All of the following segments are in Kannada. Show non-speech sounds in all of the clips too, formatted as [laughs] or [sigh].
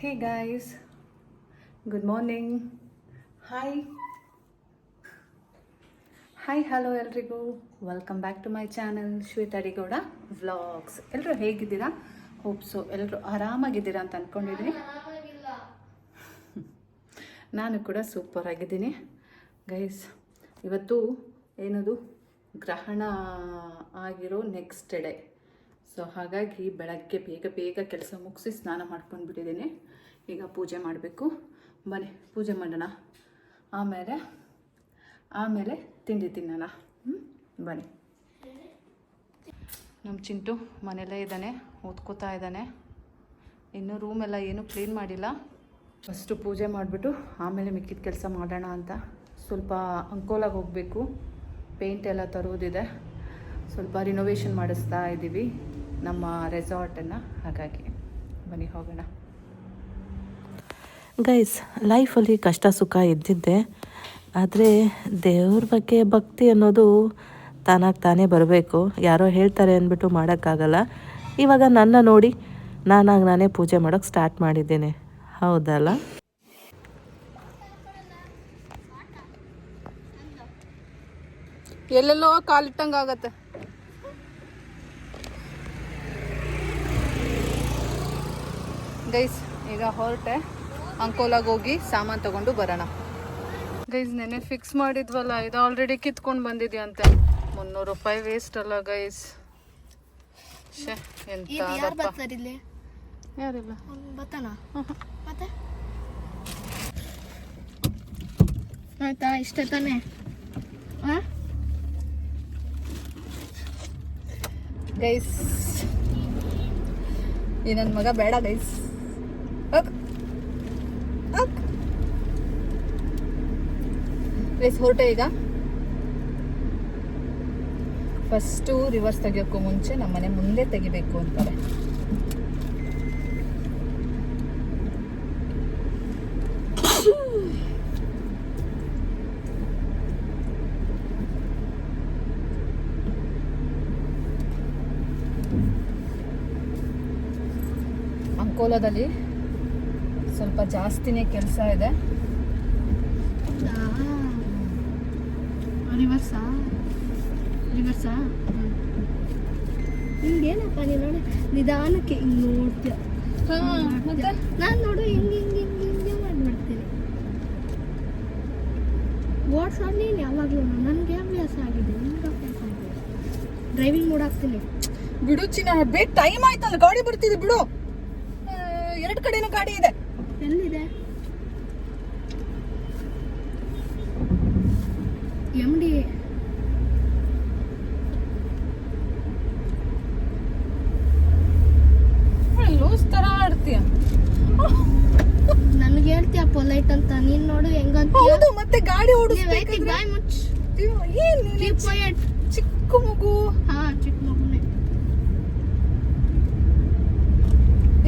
Hey guys good morning hi hi hello ಎಲ್ರಿಗೂ. Welcome back to my channel Shweta Adigowda vlogs ಎಲ್ಲರೂ ಹೇಗಿದ್ದೀರಾ? ಹೋಪ್ಸು ಎಲ್ಲರೂ ಆರಾಮಾಗಿದ್ದೀರಾ ಅಂತ ಅಂದ್ಕೊಂಡಿದ್ದೀನಿ ನಾನು ಕೂಡ ಸೂಪರ್ ಆಗಿದ್ದೀನಿ. ಗೈಸ್ ಇವತ್ತು ಏನದು? ಗ್ರಹಣ ಆಗಿರೋ ನೆಕ್ಸ್ಟ್ ಡೇ ಸೊ ಹಾಗಾಗಿ ಬೆಳಗ್ಗೆ ಬೇಗ ಬೇಗ ಕೆಲಸ ಮುಗಿಸಿ ಸ್ನಾನ ಮಾಡ್ಕೊಂಡು ಬಿಟ್ಟಿದ್ದೀನಿ. ಈಗ ಪೂಜೆ ಮಾಡಬೇಕು. ಬನ್ನಿ, ಪೂಜೆ ಮಾಡೋಣ. ಆಮೇಲೆ ಆಮೇಲೆ ತಿಂಡಿ ತಿನ್ನೋಣ. ಹ್ಞೂ ಬನ್ನಿ. ನಮ್ಮ ಚಿಂಟು ಮನೆಯಲ್ಲೇ ಇದ್ದಾನೆ, ಓದ್ಕೋತಾ ಇದ್ದಾನೆ. ಇನ್ನೂ ರೂಮೆಲ್ಲ ಏನೂ ಕ್ಲೀನ್ ಮಾಡಿಲ್ಲ. ಫಸ್ಟು ಪೂಜೆ ಮಾಡಿಬಿಟ್ಟು ಆಮೇಲೆ ಮಿಕ್ಕಿದ ಕೆಲಸ ಮಾಡೋಣ ಅಂತ. ಸ್ವಲ್ಪ ಅಂಕೋಲಾಗೆ ಹೋಗಬೇಕು. ಪೇಂಟ್ ಎಲ್ಲ ತರೋದಿದೆ. ಸ್ವಲ್ಪ ರಿನೋವೇಷನ್ ಮಾಡಿಸ್ತಾ ಇದ್ದೀವಿ ನಮ್ಮ ರೆಸಾರ್ಟನ್ನು ಹಾಗಾಗಿ ಬನ್ನಿ ಹೋಗೋಣ. ಗೈಸ್ ಲೈಫಲ್ಲಿ ಕಷ್ಟ ಸುಖ ಇದ್ದಿದ್ದೆ. ಆದರೆ ದೇವ್ರ ಬಗ್ಗೆ ಭಕ್ತಿ ಅನ್ನೋದು ತಾನಾಗಿ ತಾನೇ ಬರಬೇಕು. ಯಾರೋ ಹೇಳ್ತಾರೆ ಅಂದ್ಬಿಟ್ಟು ಮಾಡೋಕ್ಕಾಗಲ್ಲ. ಇವಾಗ ನನ್ನ ನೋಡಿ ನಾನಾಗಿ ನಾನೇ ಪೂಜೆ ಮಾಡೋಕ್ಕೆ ಸ್ಟಾರ್ಟ್ ಮಾಡಿದ್ದೇನೆ. ಹೌದಲ್ಲ ಎಲ್ಲೆಲ್ಲೋ ಕಾಲಿಟ್ಟಂಗೆ ಆಗತ್ತೆ ಗೈಸ್ ಈಗ ಹೊರಟೆ. ಅಂಕೋಲಾಗ ಹೋಗಿ ಸಾಮಾನು ತಗೊಂಡು ಬರೋಣ. ಗೈಸ್ ನೆನೆ ಫಿಕ್ಸ್ ಮಾಡಿದ್ವಲ್ಲ ಇದು ಆಲ್ರೆಡಿ ಕಿತ್ಕೊಂಡು ಬಂದಿದ್ಯಂತೆ. ಮುನ್ನೂರು ರೂಪಾಯಿ ವೇಸ್ಟ್ ಅಲ್ಲ ಗೈಸ್ ಶೇ ಎಂತ ಯಾರಿಲ್ಲ. ಮತ್ತೆ? ಆಯ್ತಾ ಇಷ್ಟ ತಾನೆ? ಗೈಸ್ ಈ ನನ್ನ ಮಗ ಬೇಡ ಗೈಸ್ ಗೈಸ್ ಹೊರಟೆ ಈಗ. ಫಸ್ಟು ರಿವರ್ಸ್ ತೆಗಿಯೋಕ್ಕೂ ಮುಂಚೆ ನಮ್ಮ ಮನೆ ಮುಂದೆ ತೆಗಿಬೇಕು ಅಂತಾರೆ. ಅಂಕೋಲದಲ್ಲಿ ಸ್ವಲ್ಪ ಜಾಸ್ತಿನೇ ಕೆಲಸ ಇದೆ. ರಿವರ್ಸಾ ರಿವರ್ಸಾ ಹಿಂಗೇನಪ್ಪ ನೀನು ನೋಡಿ ನಿಧಾನಕ್ಕೆ ಹಿಂಗೆ ನೋಡ್ತೀಯ? ನಾನು ನೋಡು ಹಿಂಗೆ ಹಿಂಗೆ ಹಿಂಗೆ ಹಿಂಗೆ ಮಾಡ್ಬಿಡ್ತೀನಿ. ಓಡ್ಸೋದು ನೀನು ಯಾವಾಗಲೂ ನನಗೆ ಅಭ್ಯಾಸ ಆಗಿದೆ ನಿಮ್ಗೆ ಅಭ್ಯಾಸ ಆಗಿದೆ. ಡ್ರೈವಿಂಗ್ ಮೂಡಾಕ್ತೀನಿ ಬಿಡು ಚಿನ್ನ ಬೇಗ ಟೈಮ್ ಆಯ್ತಲ್ಲ ಗಾಡಿ ಬರ್ತಿದೆ ಬಿಡು. ಎರಡು ಕಡೆನೂ ಗಾಡಿ ಇದೆ. ಎಲ್ಲಿದೆ? ಎಂ ಡಿ ಲೂಸ್ ತರ ಆಡ್ತೀಯ? ನನಗೆ ಹೇಳ್ತೀಯ ಪೊಲೈಟ್ ಅಂತ. ನೀನ್ ನೋಡು ಹೆಂಗಂತ ಹೌದು ಮತ್ತೆ ಗಾಡಿ ಓಡಿಸ್ಬೇಕು ಬಾಯ್ ಮುಚ್ಚ್. ಏನ್ quiet. ಚಿಕ್ಕ ಮಗು. ಹಾ ಚಿಕ್ಕ ಮಗುನೇ.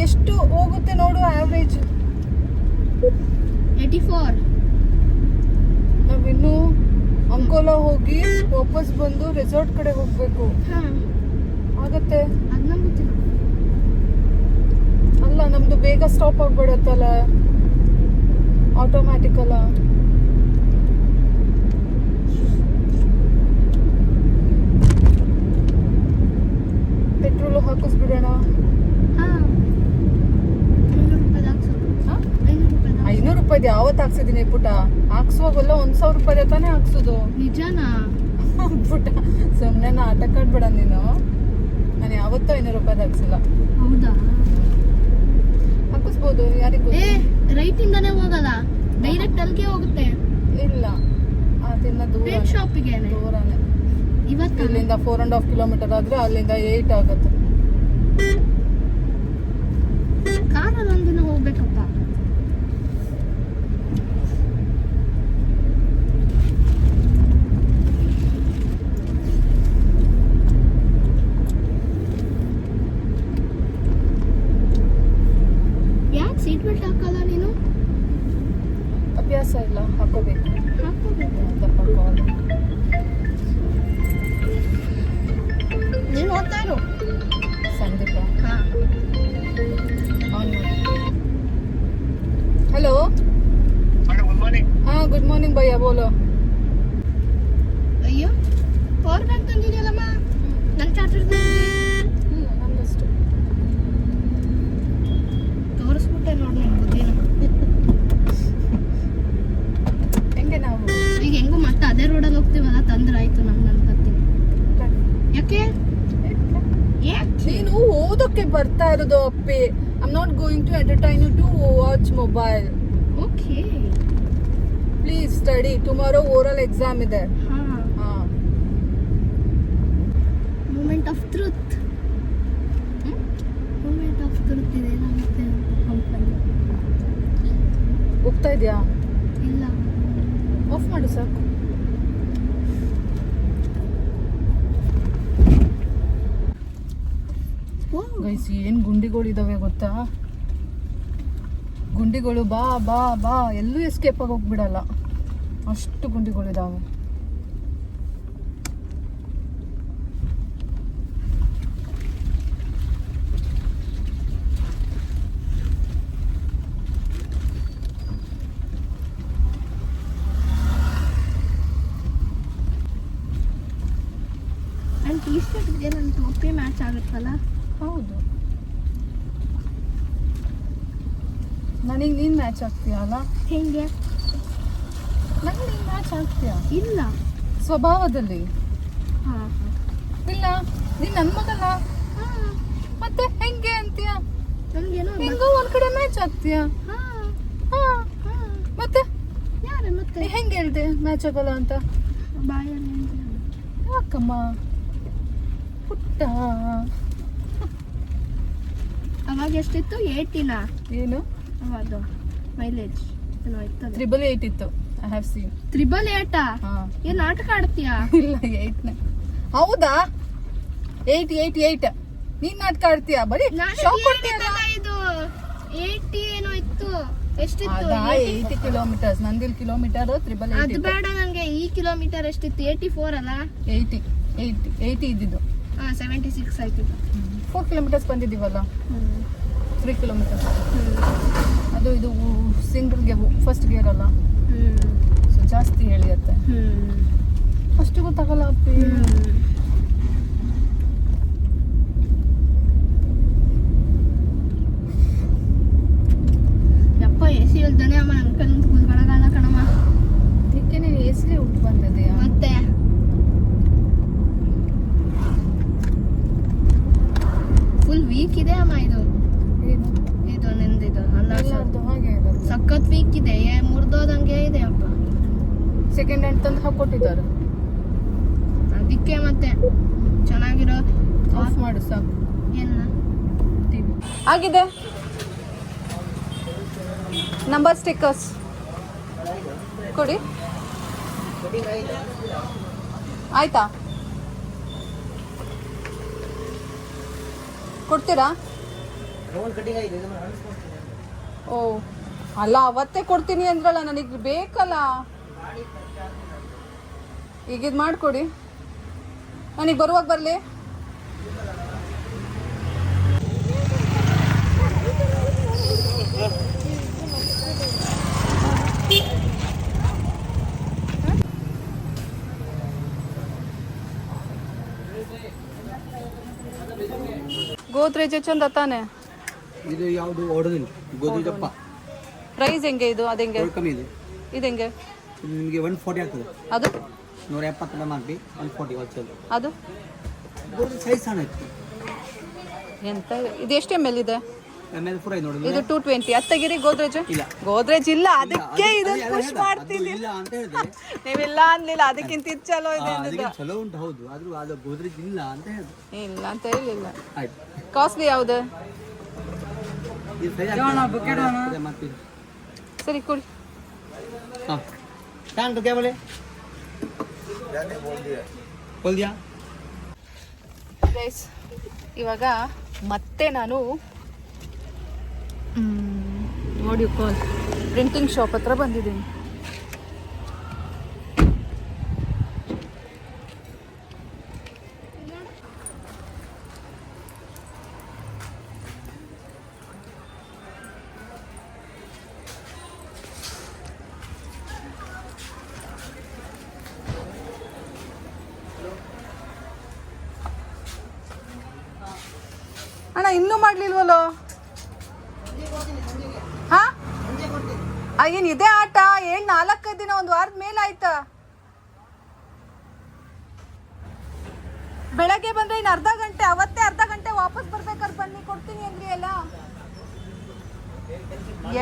ಎಷ್ಟು ಹೋಗುತ್ತೆ ನೋಡು ಆವ್ರೇಜ್ ಏಯ್ಟಿ ಫೋರ್ ನಾವಿನ್ನು ಅಂಕೋಲಾ ಹೋಗಿ ವಾಪಸ್ ಬಂದು ರೆಸಾರ್ಟ್ ಕಡೆ ಹೋಗ್ಬೇಕು. ಹಾ ಆಗತ್ತೆ? ಅಲ್ಲ ನಮ್ದು ಬೇಗ ಸ್ಟಾಪ್ ಆಗ್ಬಿಡತ್ತಲ್ಲ? ಆಟೋಮ್ಯಾಟಿಕ್ ಅಲ್ಲ? ಪೆಟ್ರೋಲ್ ಹಾಕಿಸ್ಬಿಡೋಣ. ಹಾ? ಐನೂರು ರೂಪಾಯಿ ಯಾವತ್ತು ಹಾಕ್ಸಿದ್ದೀನಿ ಪುಟ? ಹಾಕ್ಸುವಾಗೆಲ್ಲ ಒಂದ್ ಸಾವಿರ ರೂಪಾಯಿ ತಾನೇ ಹಾಕ್ಸೋದು. ನಿಜನಾ? ಪುಟ ಸುಮ್ಮನೆ ನಾಟಕ ಆಡ್ಬೇಡ ನೀನು. ನಾನು ಯಾವತ್ತೂ ಐನೂರು ರೂಪಾಯಿ ಹಾಕ್ಸಿಲ್ಲ. ಹೌದಾ? ಹಾಕಿಸ್ಬೋದು ಯಾರಿಗೂ ಏ ರೈಟ್ ಇಂದಾನೇ ಹೋಗಲ್ಲ. ಡೈರೆಕ್ಟ್ ಅಲ್ಲಿಗೆ ಹೋಗುತ್ತೆ. ಇಲ್ಲ. ಅದನ್ನ ದೂರ ಪೇಂಟ್ ಶಾಪಿಗೆ ದೂರನೇ. ಇವತ್ತು ಇಲ್ಲಿಂದ ಫೋರ್ ಅಂಡ್ ಹಾಫ್ ಕಿಲೋಮೀಟರ್ ಆದ್ರೆ ಅಲ್ಲಿಂದ ಏಟ್ ಆಗುತ್ತೆ. ಕಾರಲ್ಲಿ ಒಂದಿನ ಹೋಗ್ಬೇಕಪ್ಪ. ಯಾಕೆ? ನೀನು ಓದೋಕೆ ಬರ್ತಾ ಇರೋದು ಅಪ್ಪಿ. I'm not going to entertain you to watch mobile okay please study tomorrow oral exam ಇದೆ. ಹಾ. ಹಾ. Moment of truth moment of truth ಇದೆ ಹೋಗ್ತಾ ಇದೆಯಾ? ಇಲ್ಲ. ಆಫ್ ಮಾಡು ಸಾಕು. ಗೈಸ್ ಏನ್ ಗುಂಡಿಗಳಿದಾವೆ ಗೊತ್ತಾ? ಗುಂಡಿಗಳು ಬಾ ಬಾ ಬಾ, ಎಲ್ಲೂ ಎಸ್ಕೇಪ್ ಆಗಿ ಹೋಗ್ಬಿಡಲ್ಲ. ಅಷ್ಟು ಗುಂಡಿಗಳಿದಾವೆ. ಟೀ ಶರ್ಟ್ಗೆ ನನ್ನ ಟೋಪಿ ಮ್ಯಾಚ್ ಆಗುತ್ತಲ್ಲ ಹೌದು ನನಗೆ ನೀನು ಮ್ಯಾಚ್ ಆಗ್ತೀಯ ಅಲ್ಲ ನನಗೆ ನೀನು ಮ್ಯಾಚ್ ಆಗ್ತೀಯ? ಇಲ್ಲ. ಸ್ವಭಾವದಲ್ಲಿ? ಹಾಂ ಇಲ್ಲ. ನೀನು ನನ್ನ ಮಗಲ್ಲ ಹಾ. ಮತ್ತೆ ಹೆಂಗೆ ಅಂತೀಯ? ನನಗೇನೋ ಹೆಂಗೋ ಒಂದ್ ಕಡೆ ಮ್ಯಾಚ್ ಆಗ್ತೀಯ? ಹಾ. ಹಾ. ಮತ್ತೆ? ಯಾರು ಮತ್ತೆ? ಹೆಂಗೆ ಹೇಳ್ದೆ ಮ್ಯಾಚ್ ಆಗಲ್ಲ ಅಂತ? ಬಾಯಲ್ಲಿ ಯಾಕಮ್ಮ? ಪುಟ್ಟ. ಅವಾಗ ಎಷ್ಟಿತ್ತು? ಏಟಿನ ಏನು? ಅವಾಗ ಮೈಲೇಜ್ ಏನೋ ಇರ್ತದೆ. ತ್ರಿಬಲ್ ಏಟ್ ಇತ್ತು ಐ ಹ್ಯಾವ್ ಸೀನ್ ತ್ರಿಬಲ್ ಏಟಾ ಹಾ. ಏನ್ ನಾಟಕ ಆಡ್ತೀಯಾ? [laughs] ಇಲ್ಲ ಏಟ್ನೆ ಹೌದಾ? ಏಟ್ ಏಟ್ ಏಟ್ ನೀನ್ ನಾಟಕ ಆಡ್ತೀಯ? ಬರೀ ಶಾಕ್ ಕೊಡ್ತೀಯಲ್ಲ? ಇದು? ಏಯ್ಟಿ ಏನೋ ಇತ್ತು. ಎಷ್ಟಿತ್ತು? ಅದಾ ಏಯ್ಟಿ ಕಿಲೋಮೀಟರ್ಸ್ ನಂದಿಲ್ ಕಿಲೋಮೀಟರ್ ತ್ರಿಬಲ್ ಏಟ್ ಅದು ಇತ್ತು. ಬೇಡ ನಂಗೆ ಈ ಕಿಲೋಮೀಟರ್ ಎಷ್ಟಿತ್ತು? ಏಯ್ಟಿ ಫೋರ್ ಅಲ್ಲ? ಏಯ್ಟಿ ಏಯ್ಟಿ ಏಯ್ಟಿ ಇದ್ದಿದ್ದು. ಸೆವೆಂಟಿ ಸಿಕ್ಸ್ ಆಯ್ತಿತ್ತು. ಫೋರ್ ಕಿಲೋಮೀಟರ್ಸ್ ಬಂದಿದ್ದೀವಲ್ಲ? ತ್ರೀ ಕಿಲೋಮೀಟರ್ಸ್ ಅದು ಇದು ಸಿಂಗಲ್ಗೆ ಫಸ್ಟ್ ಗೇರ್ ಅಲ್ಲ? ಸೊ ಜಾಸ್ತಿ ಹೇಳಿಯತ್ತೆ ಅಷ್ಟು ಗೊತ್ತಾಗಲ್ಲ ಅಪ್ಪಿ ಯಪ್ಪ ಎ ಸಿ ಇಲ್ದಾನೆ ಅಮ್ಮ ನನ್ನ ಕಣ್ಣು ಕುತ್ಕೊಳಗಲ್ಲ ಕಣಮ್ಮ ಅದಕ್ಕೆ ನೀನು ಎಸ್ಲಿ ಹುಟ್ಟು ಬಂದಿದೆಯಾ ಮತ್ತೆ ಫುಲ್ ವೀಕ್ ಇದೆ ಅಮ್ಮ ಇದು ಏನು ಇದು ನಿಂದಿದು ಹನ್ನೆರಡು ಸಾವಿರ ಎಲ್ಲರದ್ದು ಹಾಗೆ ಇರುತ್ತೆ ಸಖತ್ ವೀಕ್ ಇದೆ ಏ- ಮುರ್ದೋದಂಗೆ ಇದೆ ಅಪ್ಪ ಸೆಕೆಂಡ್ ಹ್ಯಾಂಡ್ ತಂದು ಹಾಕೊಟ್ಟಿದ್ದಾರೆ ಅದಕ್ಕೆ ಮತ್ತೆ ಚೆನ್ನಾಗಿರೋ ಆಫ್ ಮಾಡು ಸಾಕು. ಏನ ಆಗಿದೆ. ನಂಬರ್ ಸ್ಟಿಕ್ಕರ್ಸ್ ಕೊಡಿ. ಆಯ್ತಾ? ಕೊಡ್ತೀರಾ? ಓ ಅಲ್ಲ ಅವತ್ತೇ ಕೊಡ್ತೀನಿ ಅಂದ್ರಲ್ಲ ನನಗೆ ಬೇಕಲ್ಲ. ಈಗ ಇದು ಮಾಡಿಕೊಡಿ. ನನಗೆ ಬರುವಾಗ ಬರಲಿ. ಗೋದ್ರೇಜ್ ಚಂದ ತಾನೆ? ಇದು ಯಾವುದು ಓಡೋದಿಲ್ಲ ಗೋಧಿ ಪ್ರೈಸ್ ಹೆಂಗೆ ಇದು? ಅದು ಹೆಂಗೆ ಕಮ್ಮಿ ಇದೆ. ಇದು ಹೆಂಗೆ ನಿಮಗೆ ಒನ್ ಫಾರ್ಟಿ ಆಗ್ತದೆ. ಅದು? ನೂರ ಎಪ್ಪತ್ತು ಗ್ರಾಮ್ ಹಾಕಿ ಅದು? ಸೈಜ್ ಸಣ್ಣ ಇತ್ತು. ಎಂತ ಇದು ಎಷ್ಟು ಎಂ ಎಲ್ ಇದೆ? ಇದು ಟೂ ಟ್ವೆಂಟಿ ಅತ್ತಗಿರಿ ಗೋದ್ರೇಜ್ ಇಲ್ಲ. ಇಲ್ಲ ಅದಕ್ಕೆ [laughs] ನೀವಿಲ್ಲ ಅನ್ಲಿಲ್ಲ ಅದಕ್ಕಿಂತ ಚಲೋ ಇದೆ ಅಂತ ಕಾಸ್ಟ್ಲಿ ಯಾವ್ದು? ಸರಿ ಕೊಡಿ. ಹಾಂ. ಟ್ಯಾಂಕ್ ಇವಾಗ ಮತ್ತೆ ನಾನು ನೋಡಿ ಕಾಲ್ ಪ್ರಿಂಟಿಂಗ್ ಶಾಪ್ ಹತ್ರ ಬಂದಿದ್ದೀನಿ ಅಣ್ಣ ಇನ್ನೂ ಮಾಡ್ಲಿಲ್ವಲ್ಲೋ ಹಾ ಏನು ಇದೇ ಆಟ? ಏನ್ ನಾಲ್ಕೈದು ದಿನ ಒಂದು ವಾರದ ಮೇಲೆ ಆಯ್ತ ಬೆಳಗ್ಗೆ ಬಂದ್ರೆ ಇನ್ನು ಅರ್ಧ ಗಂಟೆ, ಅವತ್ತೇ ಅರ್ಧ ಗಂಟೆ ವಾಪಸ್ ಬರ್ಬೇಕಾದ್ರೆ ಬನ್ನಿ, ಕೊಡ್ತೀನಿ ಅಂದ್ರಿ ಎಲ್ಲ.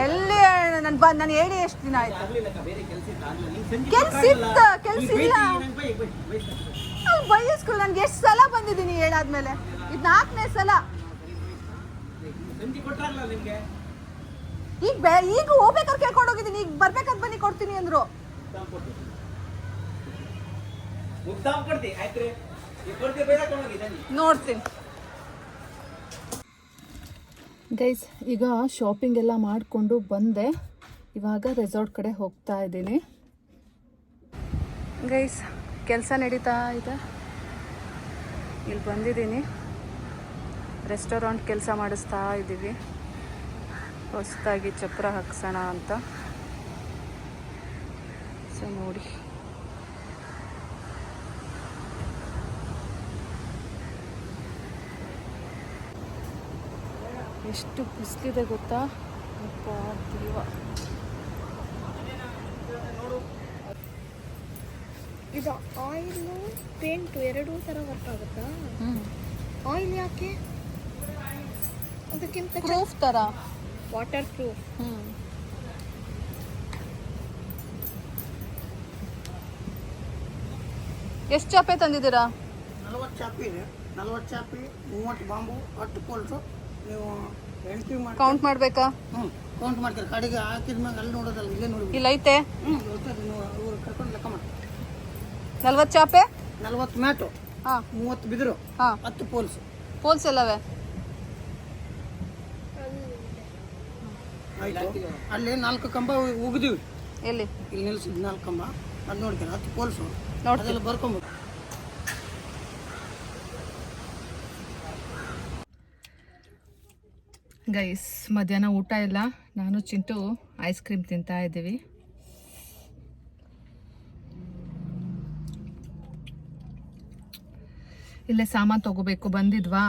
ಎಲ್ಲಿ ನನ್ ನಾನು ಹೇಳಿ ಎಷ್ಟು ದಿನ ಆಯ್ತು. ಕೆಲ್ಸ ಇತ್ತ ಕೆಲ್ಸ ಇಲ್ಲ. ಬೈಸ್ಕೂಲ್ ನನ್ಗೆ ಎಷ್ಟು ಸಲ ಬಂದಿದ್ದೀನಿ ಹೇಳಾದ್ಮೇಲೆ. ಇದು ನಾಲ್ಕನೇ ಸಲ. ಈಗ ಬೆ ಈಗ ಹೋಗ್ಬೇಕಾದ್ರೆ ಕೇಳ್ಕೊಂಡು ಹೋಗಿದ್ದೀನಿ. ಈಗ ಬರ್ಬೇಕಾದ್ ಬನ್ನಿ ಕೊಡ್ತೀನಿ ಅಂದ್ರು. ನೋಡ್ತೀನಿ. ಗೈಸ್ ಈಗ ಶಾಪಿಂಗ್ ಎಲ್ಲ ಮಾಡಿಕೊಂಡು ಬಂದೆ. ಇವಾಗ ರೆಸಾರ್ಟ್ ಕಡೆ ಹೋಗ್ತಾ ಇದ್ದೀನಿ. ಗೈಸ್ ಕೆಲಸ ನಡೀತಾ ಇದೆ. ಇಲ್ಲಿ ಬಂದಿದ್ದೀನಿ. ರೆಸ್ಟೋರೆಂಟ್ ಕೆಲಸ ಮಾಡಿಸ್ತಾ ಇದ್ದೀವಿ. ಹೊಸದಾಗಿ ಚಪ್ರ ಹಾಕ್ಸೋಣ ಅಂತ. ಸೊ ನೋಡಿ. ಎಷ್ಟು ಬಿಸಿಲಿದೆ ಗೊತ್ತಾ? ಅಪ್ಪ ದೇವ. ಇದು ಆಯಿಲು ಪೇಂಟು ಎರಡೂ ಥರ ವರ್ಕ್ ಆಗುತ್ತಾ? ಆಯಿಲ್ ಯಾಕೆ? ಅದಕ್ಕಿಂತ ಪ್ರೂಫ್ ಥರ ವಾಟರ್ ಪ್ರೂಫ್ ಹ್ಞೂ ಎಷ್ಟು ಚಾಪೆ ತಂದಿದ್ದೀರಾ? ನಲವತ್ತು ಚಾಪಿ ಇದೆ. ನಲವತ್ತು ಚಾಪಿ ಮೂವತ್ತು ಬಾಂಬು ಹತ್ತು ಕೋಲ್ಸು. ನೀವು ಎಂಟ್ರಿ ಮಾಡಿ ಕೌಂಟ್ ಮಾಡಬೇಕಾ? ಹ್ಞೂ ಕೌಂಟ್ ಮಾಡ್ತೀರಿ? ಕಡೆಗೆ ಹಾಕಿದ ಮ್ಯಾಗ ಅಲ್ಲಿ ನೋಡೋದಲ್ಲ ಇಲ್ಲೇ ನೋಡಿ ಇಲ್ಲ ಐತೆ. ಹ್ಞೂ ಗೊತ್ತದು ನೀವು ಇವ್ರು ಕರ್ಕೊಂಡು ಲೆಕ್ಕ ಮಾಡಿ. ನಲ್ವತ್ತು ಚಾಪೆ? ನಲ್ವತ್ತು ಮ್ಯಾಟು. ಹಾಂ. ಮೂವತ್ತು ಬಿದಿರು. ಹಾಂ. ಹತ್ತು ಪೋಲ್ಸು. ಪೋಲ್ಸ್ ಎಲ್ಲವೇ? ಆಯಿತು. ಅಲ್ಲಿ ನಾಲ್ಕು ಕಂಬ ಉಗಿದೀವಿ. ಎಲ್ಲಿ? ಇಲ್ಲಿ ನಿಲ್ಸಿದ್ ನಾಲ್ಕು ಕಂಬ. ಅದು ನೋಡ್ತೀರ ಹತ್ತು ಪೋಲ್ಸು ಅದೆಲ್ಲ ಬರ್ಕೊಂಬೋದು ಗೈಸ್ ಮಧ್ಯಾಹ್ನ ಊಟ ಇಲ್ಲ ನಾನು ಚಿಂಟು ಐಸ್ ಕ್ರೀಮ್ ತಿಂತಾ ಇದ್ದೀವಿ. ಇಲ್ಲೇ ಸಾಮಾನು ತಗೋಬೇಕು ಬಂದಿದ್ವಾ?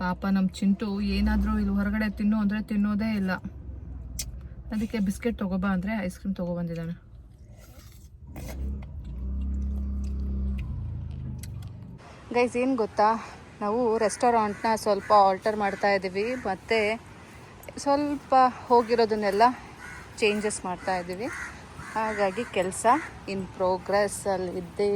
ಪಾಪ ನಮ್ಮ ಚಿಂಟು ಏನಾದರೂ ಇಲ್ಲಿ ಹೊರಗಡೆ ತಿನ್ನು ಅಂದರೆ ತಿನ್ನೋದೇ ಇಲ್ಲ. ಅದಕ್ಕೆ ಬಿಸ್ಕೆಟ್ ತಗೋಬಾ ಅಂದರೆ ಐಸ್ ಕ್ರೀಮ್ ತೊಗೊಬಂದಿದ್ದಾನೆ. ಗೈಸ್ ಏನು ಗೊತ್ತಾ? ನಾವು ರೆಸ್ಟೋರೆಂಟ್ನ ಸ್ವಲ್ಪ ಆಲ್ಟರ್ ಮಾಡ್ತಾ ಇದ್ದೀವಿ ಮತ್ತು ಸ್ವಲ್ಪ ಹೋಗಿರೋದನ್ನೆಲ್ಲ ಚೇಂಜಸ್ ಮಾಡ್ತಾ ಇದ್ದೀವಿ ಹಾಗಾಗಿ ಕೆಲಸ ಇನ್ ಪ್ರೋಗ್ರೆಸ್ಸಲ್ಲಿ ಇದ್ದೇ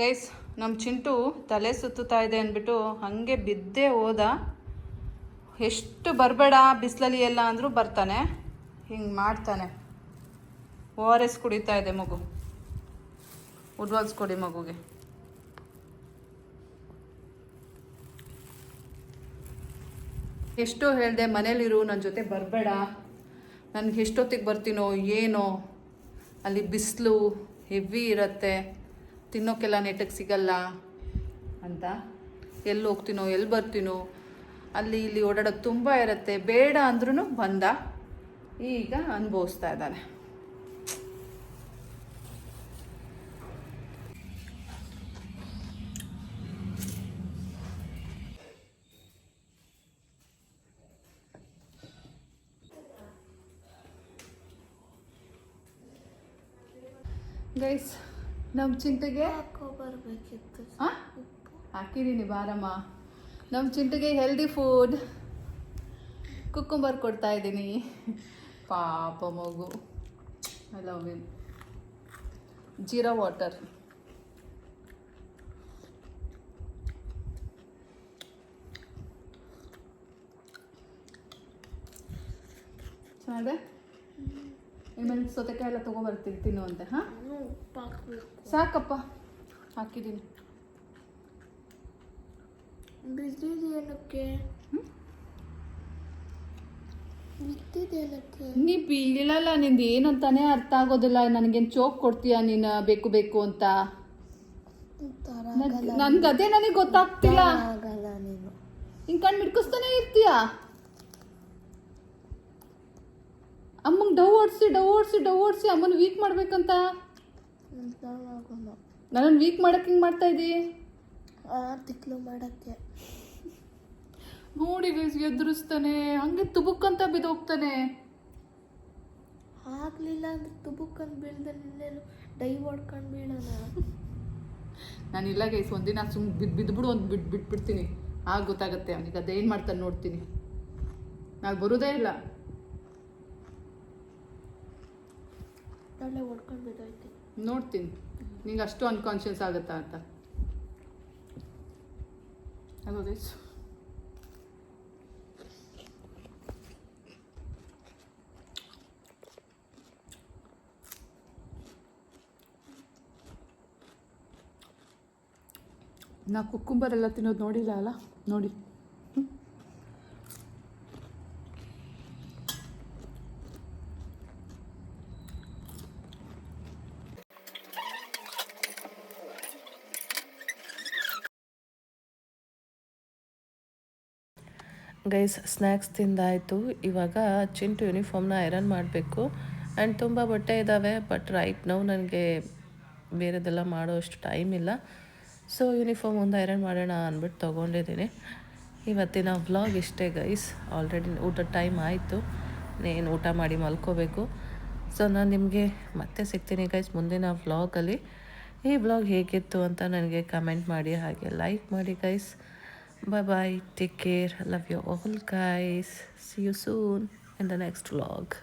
ಗೈಸ್ ನಮ್ಮ ಚಿಂಟು ತಲೆ ಸುತ್ತುತ್ತಾ ಇದೆ ಅಂದ್ಬಿಟ್ಟು ಹಾಗೆ ಬಿದ್ದೇ ಹೋದ. ಎಷ್ಟು ಬರಬೇಡ, ಬಿಸಿಲಲ್ಲಿ ಎಲ್ಲ ಅಂದರೂ ಬರ್ತಾನೆ. ಹಿಂಗೆ ಮಾಡ್ತಾನೆ. ಓ ಆರ್ ಎಸ್ ಕುಡಿತಾ ಇದೆ ಮಗು. ಉಡ್ವಾಲ್ಸ್ ಕೊಡಿ ಮಗುಗೆ. ಎಷ್ಟೋ ಹೇಳಿದೆ, ಮನೇಲಿರು ನನ್ನ ಜೊತೆ ಬರಬೇಡ. ನನಗೆ ಎಷ್ಟೊತ್ತಿಗೆ ಬರ್ತೀನೋ, ಏನೋ. ಅಲ್ಲಿ ಬಿಸಿಲು, ಹೆವಿ ಇರುತ್ತೆ. ತಿನ್ನೋಕ್ಕೆಲ್ಲ ನೆಟ್ಟಗೆ ಸಿಗಲ್ಲ ಅಂತ. ಎಲ್ಲಿ ಹೋಗ್ತೀನೋ, ಎಲ್ಲಿ ಬರ್ತೀನೋ, ಅಲ್ಲಿ ಇಲ್ಲಿ ಓಡಾಡೋದು ತುಂಬ ಇರುತ್ತೆ. ಬೇಡ ಅಂದ್ರೂ ಬಂದ. ಈಗ ಅನುಭವಿಸ್ತಾ ಇದ್ದಾನೆ. ಗೈಸ್ ನಮ್ಮ ಚಿಂತೆಗೆ? ಬರ್ಬೇಕಿತ್ತು? ಹಾಕಿದ್ದೀನಿ ಬಾರಮ್ಮ ನಮ್ಮ ಚಿಂಟಿಗೆ ಹೆಲ್ದಿ ಫುಡ್ ಕುಕ್ಕುಂಬರ್ ಕೊಡ್ತಾ ಇದ್ದೀನಿ. ಪಾಪ ಮಗು. I love you jeera water. ಚೆನ್ನಾಗಿದೆ? ಇನ್ಮೇಲೆ ಸೌತೆಕಾಯಿ ಎಲ್ಲ ತೊಗೊಬರ್ತೀನಿ ತಿನ್ನು ಅಂತ ಹಾಂ? ಸಾಕಪ್ಪ ಹಾಕಿದ್ದೀನಿ. ನೀ ಬೀಳಲ್ಲ ನಿಂದು ಏನಂತಾನೆ ಅರ್ಥ ಆಗೋದಿಲ್ಲ. ನನಗೇನು ಚೋಕ್ ಕೊಡ್ತೀಯ ನೀನು ಬೇಕು ಬೇಕು ಅಂತ? ನನ್ಗದೇ ನನ್ಗೆ ಅದೇ ನನಗೆ ಗೊತ್ತಾಗ್ತಿಲ್ಲ ಹಿಂಗ್ ಕಣ್ ಮಿಡ್ಕಿಸ್ತಾನೆ ಇರ್ತೀಯ? ಅಮ್ಮಂಗೆ ಡವ್ ಓಡಿಸಿ ಡವ್ ಓಡಿಸಿ ಡವ್ ಓಡಿಸಿ ಅಮ್ಮನ ವೀಕ್ ಮಾಡ್ಬೇಕಂತ? ನನ್ನನ್ನು ವೀಕ್ ಮಾಡಕ್ಕೆ ಹಿಂಗೆ ಮಾಡ್ತಾ ಇದ್ದೀ ಆ ತಿಕ್ಲು ಮಾಡಕ್ಕೆ. ನೋಡಿ ಗೈಸ್ ಎದುರಿಸ್ತಾನೆ. ಹಂಗೆ ತುಬುಕ್ಕಂತ ಬಿದ್ದೋಗ್ತಾನೆ. ಆಗ್ಲಿಲ್ಲ ಅಂದ್ರೆ ತುಬುಕ್ಕಂತ ಬೀಳ್ದೆ ನಿನ್ನೇನು ಡೈ ಹೊಡ್ಕೊಂಡು ಬೀಳೋಣ? ನಾನಿಲ್ಲ ಗೈಸ್ ಒಂದಿನ ಸುಮ್ ಬಿದ್ದು ಬಿದ್ದುಬಿಡು ಒಂದು ಬಿಟ್ಟು ಬಿಟ್ಬಿಡ್ತೀನಿ. ಆಗ ಗೊತ್ತಾಗುತ್ತೆ ಅವನಿಗೆ ಅದೇನು ಮಾಡ್ತಾನೆ ನೋಡ್ತೀನಿ. ನಾನು ಬರೋದೇ ಇಲ್ಲ. ನಾಳೆ ಓಡ್ಕೊಂಡು ಬಿದ್ದೋಯ್ತು. ನೋಡ್ತೀನಿ. ನಿಂಗೆ ಅಷ್ಟು ಅನ್ಕಾನ್ಷಿಯಸ್ ಆಗುತ್ತಾ ಅಂತ. ಹಲೋ ಗೈಸ್ ನಾ ಕುಕ್ಕುಂಬರ್ ಎಲ್ಲ ತಿನ್ನೋದು ನೋಡಿಲ್ಲ ಅಲ್ಲ? ನೋಡಿ. ಗೈಸ್ ಸ್ನ್ಯಾಕ್ಸ್ ತಿಂದಾಯಿತು. ಇವಾಗ ಚಿಂಟು ಯೂನಿಫಾರ್ಮ್ನ ಐರನ್ ಮಾಡಬೇಕು. ಆ್ಯಂಡ್ ತುಂಬ ಬಟ್ಟೆ ಇದ್ದಾವೆ ಬಟ್ ರೈಟ್ ನಾವು ನನಗೆ ಬೇರೆದೆಲ್ಲ ಮಾಡೋ ಅಷ್ಟು ಟೈಮ್ ಇಲ್ಲ. ಸೊ ಯೂನಿಫಾರ್ಮ್ ಒಂದು ಐರನ್ ಮಾಡೋಣ ಅಂದ್ಬಿಟ್ಟು ತೊಗೊಂಡಿದ್ದೀನಿ. ಇವತ್ತಿನ ವ್ಲಾಗ್ ಇಷ್ಟೇ ಗೈಸ್ ಆಲ್ರೆಡಿ ಊಟದ ಟೈಮ್ ಆಯಿತು. ನೇನು ಊಟ ಮಾಡಿ ಮಲ್ಕೋಬೇಕು. ಸೊ ನಾನು ನಿಮಗೆ ಮತ್ತೆ ಸಿಗ್ತೀನಿ ಗೈಸ್ ಮುಂದಿನ ವ್ಲಾಗಲ್ಲಿ ಈ ವ್ಲಾಗ್ ಹೇಗಿತ್ತು ಅಂತ ನನಗೆ ಕಮೆಂಟ್ ಮಾಡಿ, ಹಾಗೆ ಲೈಕ್ ಮಾಡಿ guys Bye bye. Take care. Love you all, guys. See you soon in the next vlog.